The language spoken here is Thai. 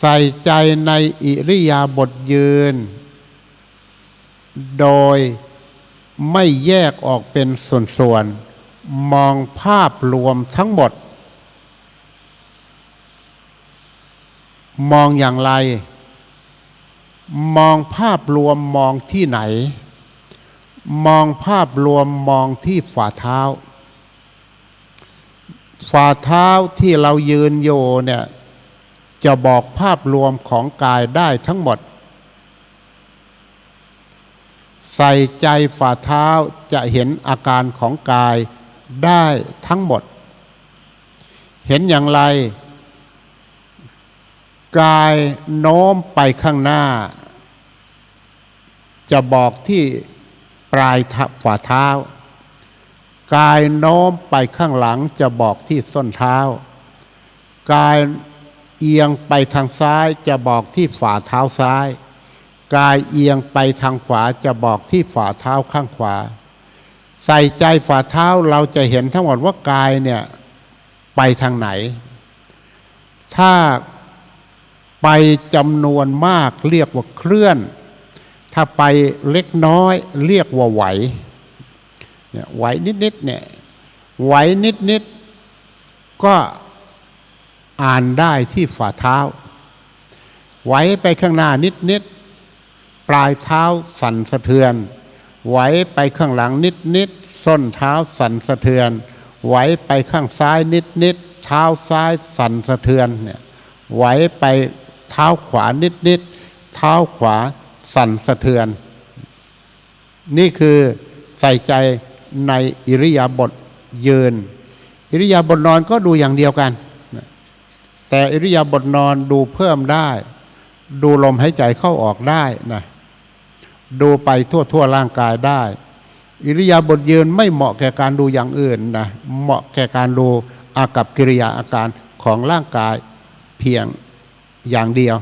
ใส่ใจในอิริยาบถยืน โดยไม่แยกออกเป็นส่วนๆ มองภาพรวมทั้งหมด มองอย่างไร มองภาพรวมมองที่ไหน มองภาพรวมมองที่ฝ่าเท้า ฝ่าเท้าที่เรายืนโยเนี่ย จะบอกภาพรวมของกายได้ทั้งหมด ใส่ใจฝ่าเท้าจะเห็นอาการของกายได้ทั้งหมด เห็นอย่างไร กายโน้มไปข้างหน้า จะบอกที่ปลายฝ่าเท้า กายโน้มไปข้างหลังจะบอกที่ส้นเท้า กาย เอียงไปทางซ้ายจะบอกที่ฝ่าเท้าซ้าย กายเอียงไปทางขวาจะบอกที่ฝ่าเท้าข้างขวา ใส่ใจฝ่าเท้าเราจะเห็นทั้งหมดว่ากายเนี่ยไปทางไหน ถ้าไปจำนวนมากเรียกว่าเคลื่อน ถ้าไปเล็กน้อยเรียกว่าไหวเนี่ยไหวนิดๆเนี่ยไหวนิดๆก็ อ่านได้ที่ฝ่าเท้า ไหวไปข้างหน้านิดๆปลายเท้าสั่นสะเทือน ไหวไปข้างหลังนิดๆส้นเท้าสั่นสะเทือน ไหวไปข้างซ้ายนิดๆเท้าซ้ายสั่นสะเทือนเนี่ยไหวไปเท้าขวานิดๆเท้าขวาสั่นสะเทือน นี่คือใส่ใจในอิริยาบถยืน อิริยาบถนอนก็ดูอย่างเดียวกัน แต่อิริยาบถนอนดูเพิ่มได้ ดูลมหายใจเข้าออกได้นะดูไปทั่วทั่วร่างกายได้ อิริยาบถยืนไม่เหมาะแก่การดูอย่างอื่นนะเหมาะแก่การดูอากับกิริยาอาการของร่างกายเพียงอย่างเดียว